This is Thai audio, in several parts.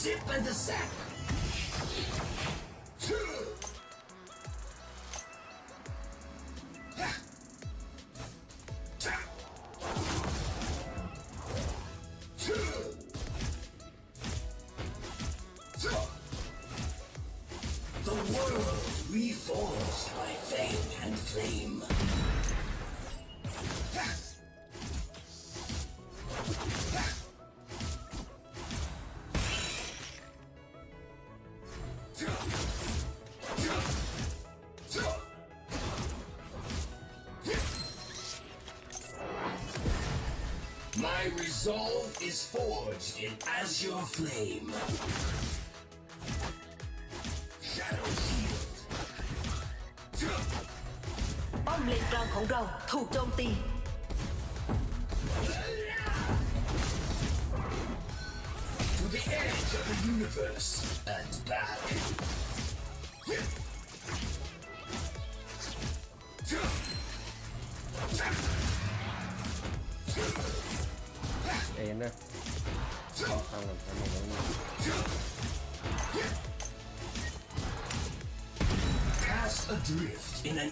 Zip and the sack. Resolve is forged in azure flame. Shadow shield. Bom lên cao khổng lồ, thủ trông tì. To the edge of the universe and back. เอ็นนะทำก่อนทำก่อน Cast adrift in an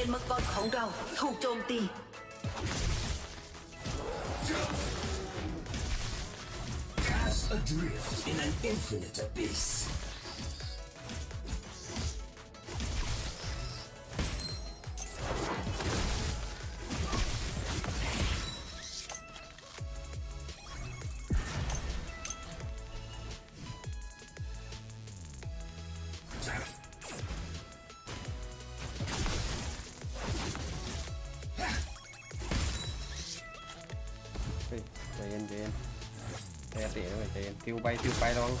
เลนมังกรของเราถูกโจมตี Cast adrift in an infinite abyss.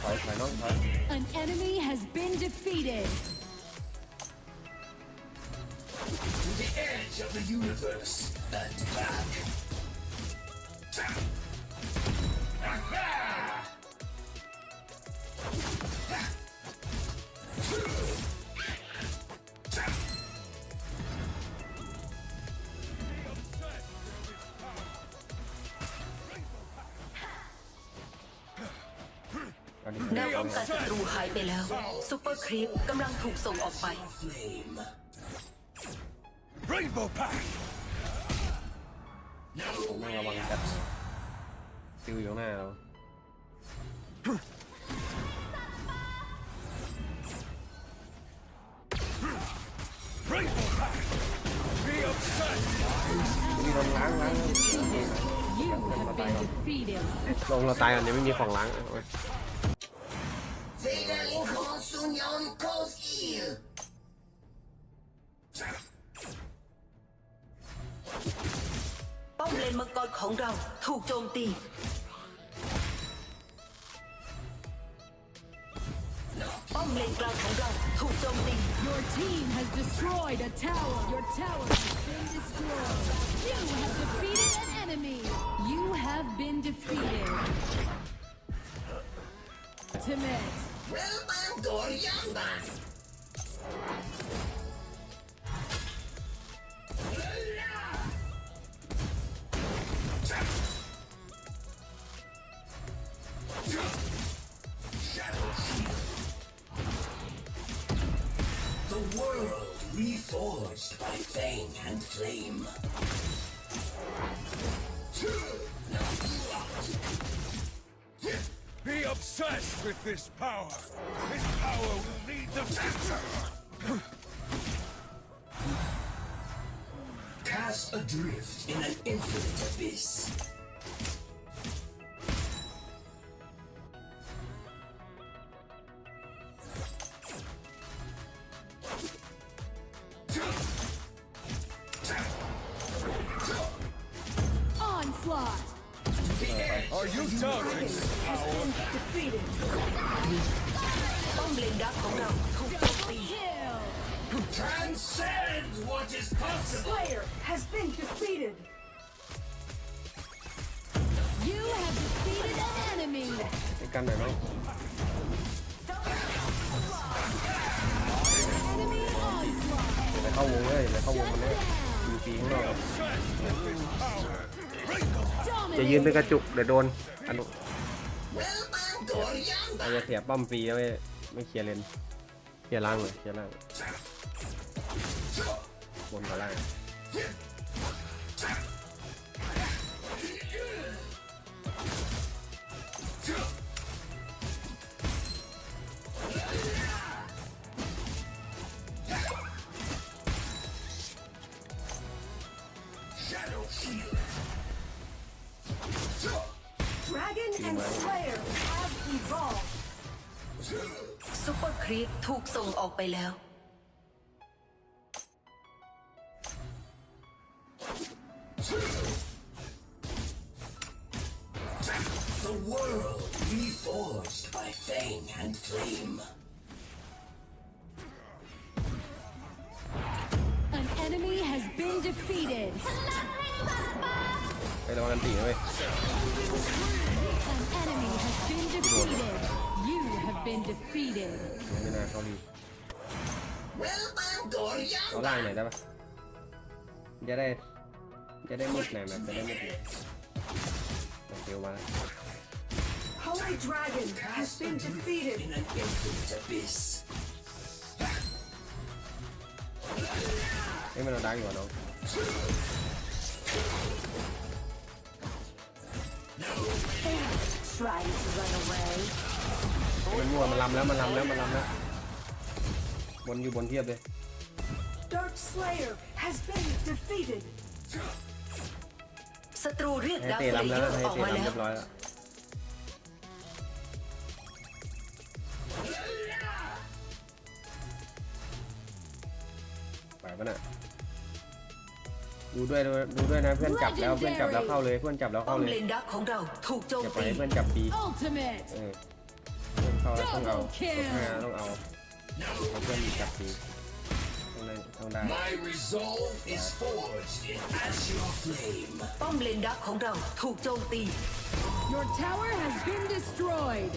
ถอยถอยน้องถอย An enemy has been defeated. To the edge of the universe and back. ไปแล้วซูเปอร์ครีปกำลังถูกส่งออกไป Flame. Rainbow Pack! ต้องระวังจัดคิวอยู่ข้างหน้าเรา Rainbow Pack! Be upset! มีลงล้างล้าง You have been defeated. ลงเราตายก่อนยังไม่มีของล้างเอา Your team has destroyed a tower. Your tower has been destroyed. You have defeated an enemy. You have been defeated. Timid. Well done, reforged by fang and flame. Be obsessed with this power. This power will lead the future. Cast adrift in an infinite abyss. เข้าวงเลยไปเข้าวงมันเลยมีปีข้างนอก Dominate. จะยืนเป็นกระจุกเดี๋ยวโดนอันนู้น Well, I'm going young เราจะเสียป้อมฟรีแล้วไม่ไม่เคลียร์เลนเคลียร์ล่างเลยเคลียร์ล่างบนกับล่าง Dragon and Slayer have evolved. ซุปเปอร์ครีปถูกส่งออกไปแล้ว The world reforged by fang and flame. An enemy has been defeated. ไประวังกันตีนะเว้ย An enemy has been defeated. You have been defeated. ไม่น่าเข้ารี Well, I'm going เอา young ล่างหน่อยได้ปะจะได้ จะได้มุดหน่อยแบบจะได้มุดหน่อยเดี๋ยวมาแล้ว Holy Dragon has been defeated. in an infinite abyss. เฮ้ยมันเอาดังอยู่วะน้อง มันมั่วมันลำแล้วมันลำแล้วมันลำแล้วบนอยู่บนเทียบเลย Dark Slayer has been defeated. ศัตรูเรียกให้ดาวเตะสเลลำเยแล้วอร์ให้ออกเตะมาลำแล้เรีวยบร้อยแล้วไปปะน่ะ ดูด้วยดูด้วยนะเพื่อนจับแล้วเพื่อนจับแล้วเข้าเลยเพื่อนจับแล้วป้อเข้ามเลเลยนดักของเราถูกโจมอย่าปล่อยตีให้เพื่อนจับปี Ultimate. เออเพื่อนเข้าแล้วต้องเอา Double kill ต้องเอาเอาเพื่อนจับปีต้องได้ต้องได้ My resolve is forged in azure flame. ป้อมเลนดักของเราถูกโจมตี Your tower has been destroyed.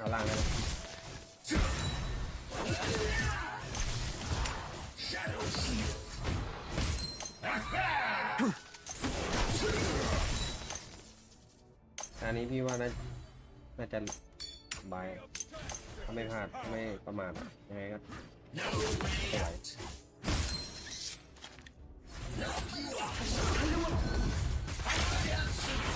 เอาล่างเลย Shadow Shield. อันนี้พี่ว่าน่าน่าจะสบายถ้าไม่พลาดไม่ประมาทยังไงก็ไม่ไหว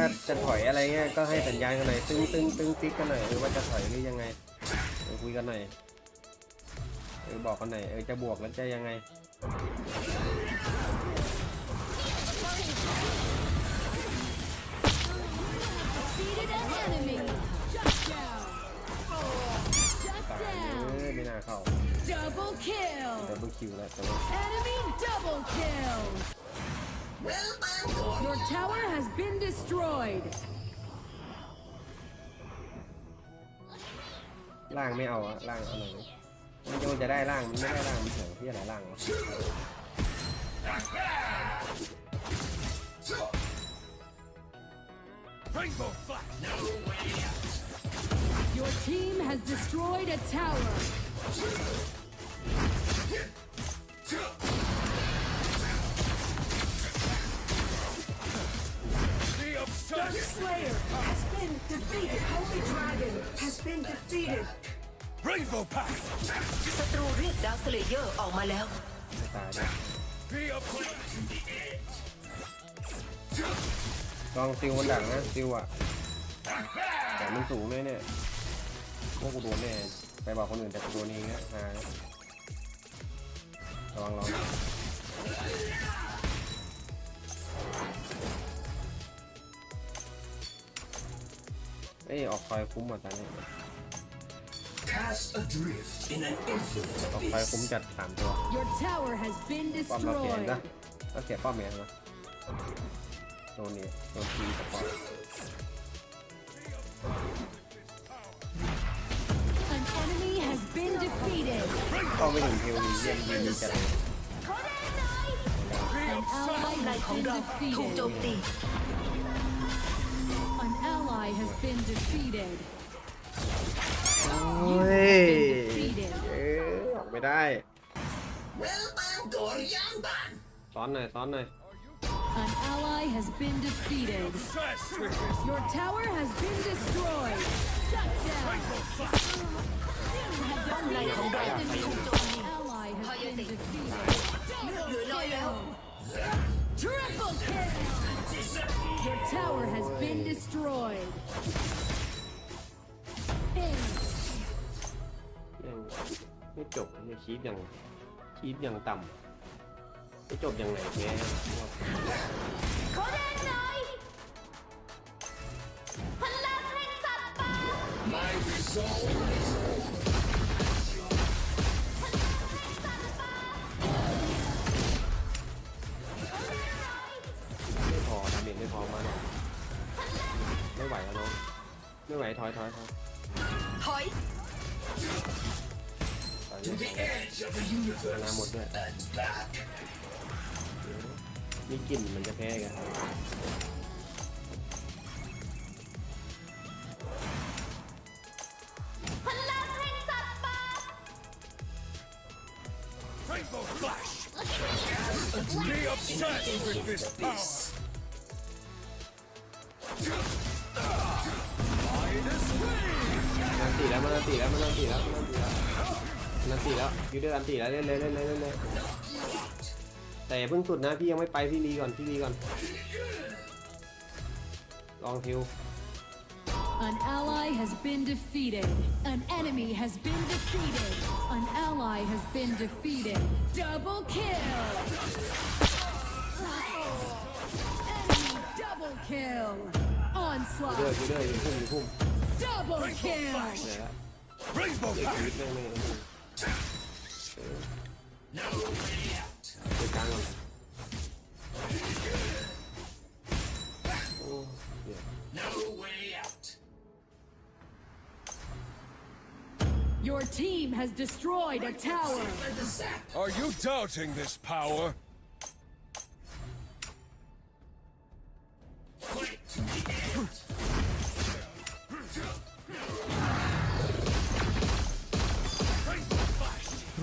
ถ้าจะถอยอะไรเงี้ยก็ให้สัญญาณกันหน่อยตึ้งตึ้งตึ้งติ๊กกันหน่อยเออว่าจะถอยหรือยังไงเออคุยกันหน่อยเออบอกกันหน่อยเออจะบวกแล้วจะยังไง Defeated an enemy. Shut down. Shut ตายเอ down. อไม่น่าเข้า Double kill. ดับเบิลคิวแล้วแต่ว่า Enemy double kill. Your tower has been destroyed. ล่างไม่เอาอะล่างเอาหน่อยมันโยนจะได้ล่างมันไม่ได้ล่างมันเฉยที่อะไรล่างวะ Dark obsessed! Slayer has been defeated. Holy Dragon has been defeated. Rainbow Pack! ศัตรูเรียกดาวสเลเยอร์ออกมาแล้วไม่ตายด้วย The obsessed! ลองซิลมันดักนะซิลอะแต่มันสูงเลยเนี่ยพวกกูโดนแน่ไปบอกคนอื่นแต่กูโดนเองนะฮาระวังระวัง เอ้ยออกคอยคุ้มอะตอนนี้ Cast adrift in an infinite ออกคอยคุ้ม abyss. จัดสามตัว Your tower has been ป้อมเราเสีย destroyed. นะเราเสียป้อมเมียนะโดนเนี่ยโดนทีสปอร์ต An enemy has been defeated. เข้าไม่ถึงเทลดีเยี่ยมดีจัด An ally ใน has ของ been เราถูกโจม defeated. ตี An ally has been defeated. โอ้ You ย have been defeated. เอ้ยออกไม่ได้ Wellman Goryanban. ซ้อนหน่อยซ้อนหน่อย An ally has been defeated. Obsessed with this! Your tower has been destroyed. Shut down. Rainbow Flash! ป้อมในของเราถูกโจมตี Ally has been defeated. เหลือน้อยแล้ว Triple kill. Your tower has been destroyed. Ace. ยังไม่จบเนี่ยคีบอย่างคีบอย่างต่ำไม่จบอย่างไหนแก My resolve is ไม่ไหวถอยถอยถอยถอยถอย to the edge of the universe Làm một đấy. and back. มีกลิ่นมันจะแพ้กันครับ Rainbow Flash! Be obsessed with this power! นันตีแล้วมันอันตีแล้วมันอันตีแล้วมันอันตีแล้วมันอันตีแล้วยูเดอร์อันตีแล้วเล่นเลยเล่นเลยเล่นเลยแต่เพิ่งสุดนะพี่ยังไม่ไปพี่รีก่อนพี่รีก่อน ลองทิว An ally has been defeated. An enemy has been defeated. An ally has been defeated. Double kill. Enemy double kill. Onslaught. ยูเดอร์ยูพุ่มยูพุ่ม Double Rainbow! Flash. Rainbow Flash! No way! Your team has destroyed a tower! Are you doubting this power?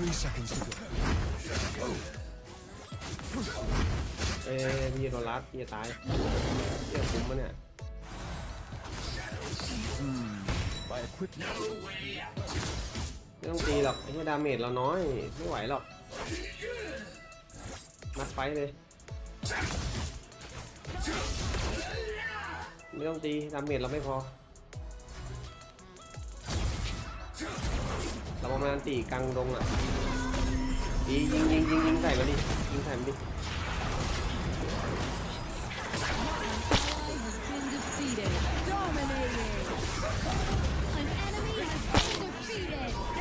Three seconds to go. เอ้ยพี่โดนรัดพี่จะตายเที่ยคุ้มมะเนี่ย My equipment ไม่ต้องตีหรอกไอ้ที่ดาเมจเราน้อย ไม่ไหวหรอกนัดไฟเลย ไม่ต้องตีดาเมจเราไม่พอ มาตีกลางดงอะดียิงยิงยิงยิงใส่มาดิยิงใส่มาดิ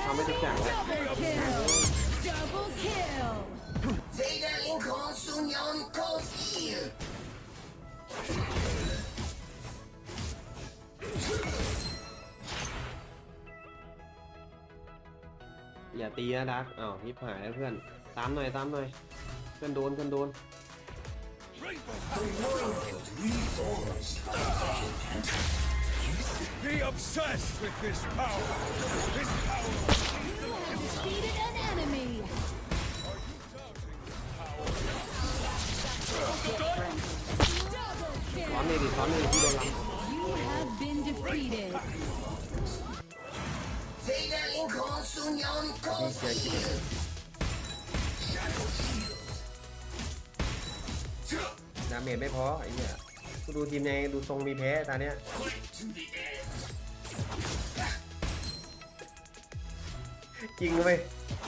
ทำไม่ทุกอย่างเลย อย่าตีนะดักอ้าวยิบหายแล้วเพื่อน ตามหน่อยตามหน่อยเพื่อนโดนเพื่อนโดน be obsessed with this power. This power You have defeated an enemy. Double ซ้อน kill. เลยดิซ้อนเลยดิพี่โดนล You Lincoln Sunyon ำพี่ calls เชียร์คิเลยดาเมจไม่พอไอ้เหี้ยกูดูทีมไงดูทรงมีแพ้ตาเนี้ยจริงเว้ย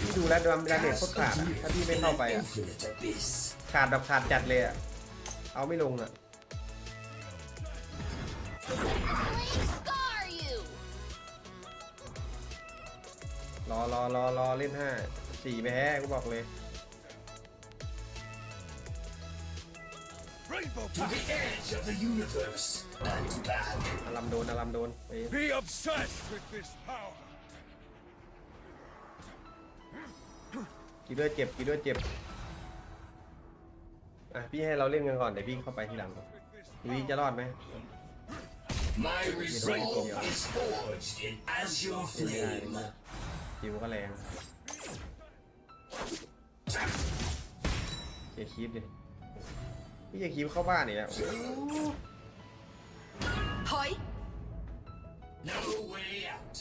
พี่ดูแล้วดามดาเมจโคตรขาดอะถ้าพี่ไม่เข้าไปอะขาดแบบขาดจัดเลยอะเอาไม่ลงอะ รอรอรอรอเล่นห้าสี่แพ้กูบอกเลย rainbow To the edge of the universe and back. อารัมโดนอารัมโดนไป Be obsessed with this power. กีด้วยเจ็บกีด้วยเจ็บอะพี่ให้เราเล่นกันก่อนเดี๋ยวพี่เข้าไปทีหลังดูพี่จะรอดไหม My resolve is forged in azure ไม่ได้ flame. คิวก็แรงเชียร์คีฟดิพี่จะคีฟเข้าบ้านเนี่ยโอ้โหถอย No way out.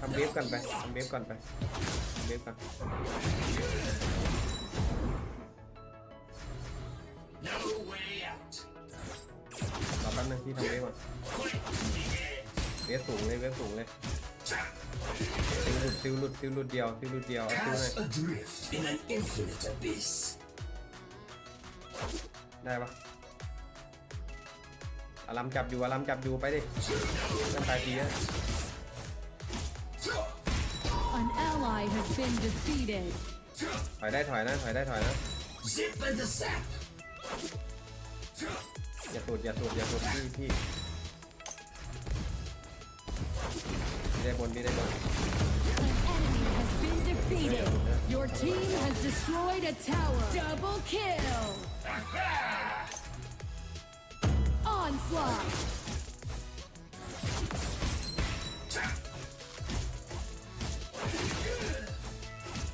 ทำเวฟกันไปทำเวฟก่อนไปทำเวฟกัน No way out. รอแป๊บนึงพี่ทำเวฟก่อนเวฟสูงเลยเวฟสูงเลย ซิลหลุดซิลหลุดซิลหลุดเดียวซิลหลุดเดียวเอาซิลหน่อย Cast adrift in an infinite abyss. ได้ปะอารัมจับอยู่อารัมจับอยู่ไปดิเล่นตายทีอะ An ally has been defeated. ถอยได้ถอยนะถอยได้ถอยนะ Zip and the sap. อย่าสูดอย่าสูดอย่าสูดพี่พี่ พี่ได้บนพี่ได้บน An enemy has been defeated. Your team has destroyed a tower. Double kill. Onslaught.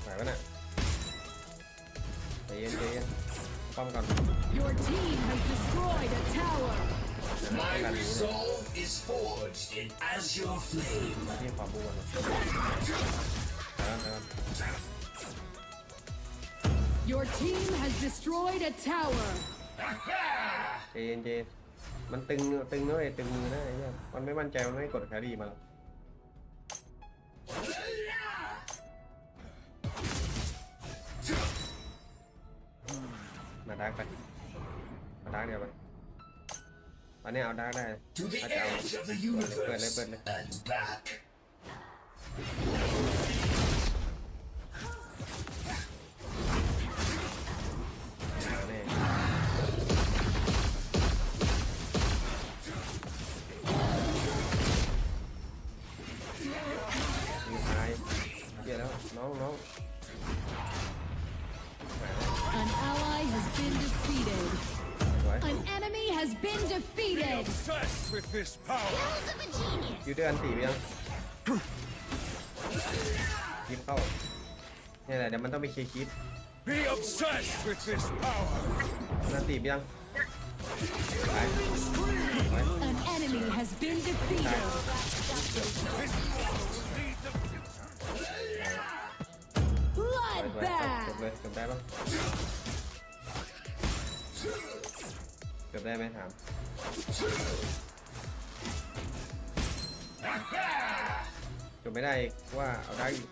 ไหวปะน่ะใจเย็นใจเย็นป้อมก่อน Your team has destroyed a tower. ป้อง My กันนี้นะ resolve is forged in azure flame. พี่ขอบูนนะแล้วแล้ว Your team has destroyed a tower. ใจเย็นใจเย็นมันตึงตึงนะเว้ยตึงมือนะไอ้เนี่ยมันไม่มั่นใจมันไม่กดแครี่มาหรอกมาดักไปมาดักเดียวไป อนนี้เอาดักได้ To the ถ้าจะเอา edge of the เปิดเลย universe เปิดเลย with this power. คิวเดอร์อันตีไปยังคลิปเข้าเนี่ยแหละเดี๋ยวมันต้องไปเคลียร์คลิป Be obsessed with this power. นั่น ตีบยังไปไป An enemy has been defeated. สวยจบ Bloodbath. เลยจบได้ปะจบได้ไหมถาม จบไม่ได้อีกว่าเอาได้อีก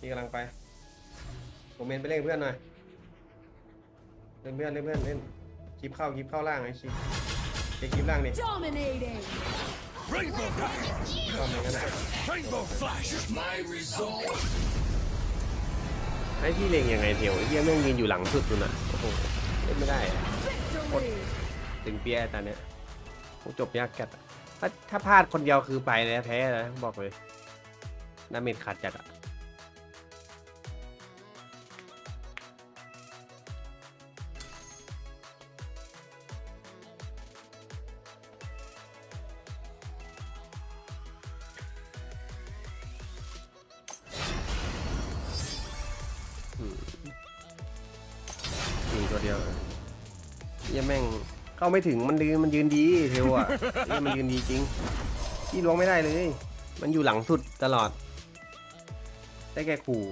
นี่กำลังไปผมเมนไปเล่นกับเพื่อนหน่อยเล่นเพื่อนเล่นเพื่อนเล่นคลิปเข้าคลิปเข้าล่างไอ้ชิเช็คคลิปล่างดิ Dominating. Rainbow dash! ก็ไม่งั้นนะ Rainbow flash! My resolve ให้พี่เล็งยังไงเทียวไอ้เหี้ยแม่งยืนอยู่หลังสุดนู่นน่ะโอ้โหเล่นไม่ได้อะ Victory. ถึงเปียตอนเนี้ยโอ้จบยากจัดอะ ถ้าพลาดคนเดียวคือไปเลยแพ้เลยบอกเลยดาเมจขาดจัดอะ ไม่ถึงมันยืนมันยืนดีเทวอะนี่มันยืนดีจริงพี่ล้วงไม่ได้เลย มันอยู่หลังสุดตลอด ได้แค่ขู่